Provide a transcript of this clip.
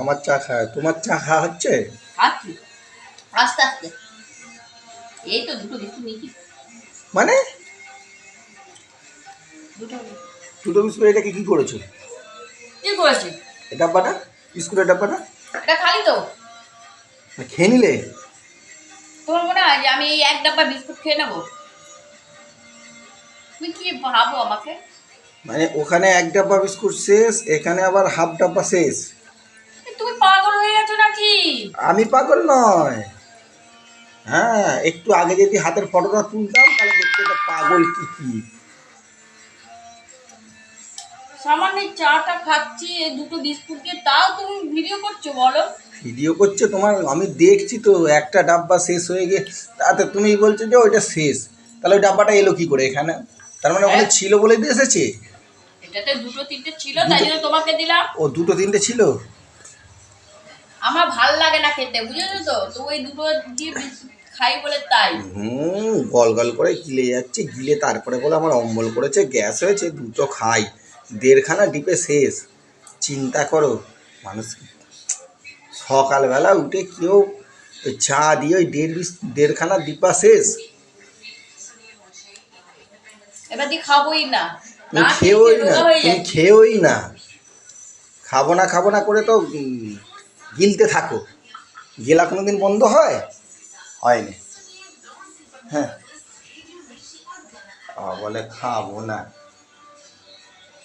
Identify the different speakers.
Speaker 1: আমার চা খায়। তোমার চা খাওয়া হচ্ছে?
Speaker 2: খাচ্ছি। আস্তে আস্তে। এই তো দুটো বিস্কুট নিয়েছি।
Speaker 1: মানে?
Speaker 2: দুটো
Speaker 1: দুটো বিস্কুট এটাকে কি করেছ?
Speaker 2: কি করেছি?
Speaker 1: ডাব্বাটা? বিস্কুটের ডাব্বাটা?
Speaker 2: এটা খালি তো।
Speaker 1: খেয়ে নিলে?
Speaker 2: তোমার মনে হয় যে আমি এই এক ডাব্বা বিস্কুট খেয়ে নেব? তুমি কি ভাবো আমাকে?
Speaker 1: মানে ওখানে এক ডাব্বা বিস্কুট শেষ এখানে আবার হাফ ডাব্বা শেষ। আমি পাগল নয়। হ্যাঁ একটু আগে যদি হাতের ফটোটা তুলতাম তাহলে দেখতে পাগল কি কি।
Speaker 2: সামান্য চাটা খাচ্ছি এই দুটো বিস্কুট দিয়ে। তাও তুমি ভিডিও করছ বলো।
Speaker 1: ভিডিও করছে তোমার? আমি দেখছি তো একটা ডাব্বা শেষ হয়ে গিয়ে তাতে তুমি বলছো যে ওইটা শেষ। তাহলে ওই ডাব্বাটা এলো কি করে এখানে? তার মানে ওখানে ছিল বলে দিয়ে এসেছে।
Speaker 2: এটাতে দুটো তিনটে ছিল তাই জন্য তোমাকে দিলাম।
Speaker 1: ও দুটো তিনটে ছিল?
Speaker 2: আমার ভালো লাগে না খেতে বুঝেছ তো? তো ওই দুটো দিয়ে খাই বলে তাই।
Speaker 1: হুম গল গল করে গিলে যাচ্ছে গিলে তারপরে বলে আমার অম্বল করেছে গ্যাস হয়েছে দুটো খাই। দেড়খানা ডিপে শেষ। চিন্তা করো মানুষ সকালবেলা উঠে কেউ চা দিয়ে ওই দেড় বিস দেড়খানা ডিপা শেষ।
Speaker 2: এবার দিয়ে খাবোই না। না
Speaker 1: খেয়েওই না খাব না খাব না করে তো গিলতে থাকো। গেলা কোনো দিন বন্ধ হয়? হয়নি। হ্যাঁ। বলে খাব না।